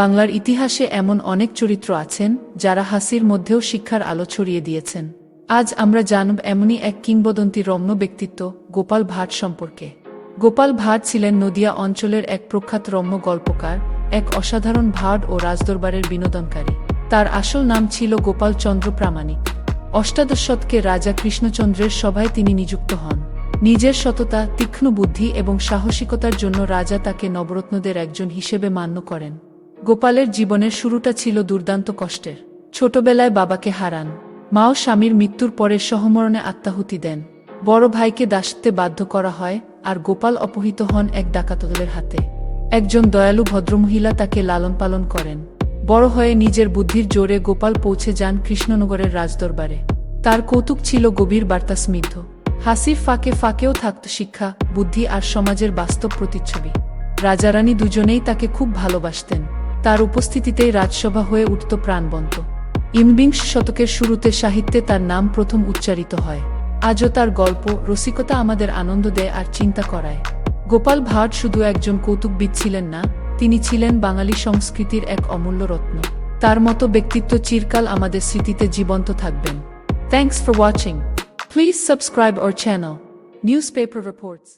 বাংলার ইতিহাসে এমন অনেক চরিত্র আছেন, যারা হাসির মধ্যেও শিক্ষার আলো ছড়িয়ে দিয়েছেন। আজ আমরা জানব এমনই এক কিংবদন্তি রম্য ব্যক্তিত্ব, গোপাল ভাট সম্পর্কে। গোপাল ভাট ছিলেন নদিয়া অঞ্চলের এক প্রখ্যাত রম্য গল্পকার, এক অসাধারণ ভাট ও রাজদরবারের বিনোদনকারী। তার আসল নাম ছিল গোপাল চন্দ্র প্রামাণিক। অষ্টাদশ শতকে রাজা কৃষ্ণচন্দ্রের সভায় তিনি নিযুক্ত হন। নিজের সততা, তীক্ষ্ণ বুদ্ধি এবং সাহসিকতার জন্য রাজা তাকে নবরত্নদের একজন হিসেবে মান্য করেন। গোপালের জীবনের শুরুটা ছিল দুর্দান্ত কষ্টের। ছোটবেলায় বাবাকে হারান। মাও স্বামীর মৃত্যুর পরে সহমরণে আত্মাহুতি দেন। বড় ভাইকে দাসত্বে বাধ্য করা হয় আর গোপাল অপহৃত হন এক ডাকাতদলের হাতে। একজন দয়ালু ভদ্রমহিলা তাকে লালন পালন করেন। বড় হয়ে নিজের বুদ্ধির জোরে গোপাল পৌঁছে যান কৃষ্ণনগরের রাজদরবারে। তার কৌতুক ছিল গভীর বার্তা স্মিদ্ধ হাসির ফাঁকে ফাঁকেও থাকত শিক্ষা, বুদ্ধি আর সমাজের বাস্তব প্রতিচ্ছবি। রাজারানী দুজনেই তাকে খুব ভালোবাসতেন। তার উপস্থিতিতেই রাজসভা হয়ে উঠত প্রাণবন্ত। ইনবিংশ শতকের শুরুতে সাহিত্যে তার নাম প্রথম উচ্চারিত হয়। আজও তার গল্প রসিকতা আমাদের আনন্দ দেয় আর চিন্তা করায়। গোপাল ভাট শুধু একজন কৌতুকবিদ ছিলেন না, তিনি ছিলেন বাঙালি সংস্কৃতির এক অমূল্য রত্ন। তার মতো ব্যক্তিত্ব চিরকাল আমাদের স্মৃতিতে জীবন্ত থাকবেন। Thanks for watching please subscribe our channel newspaper reports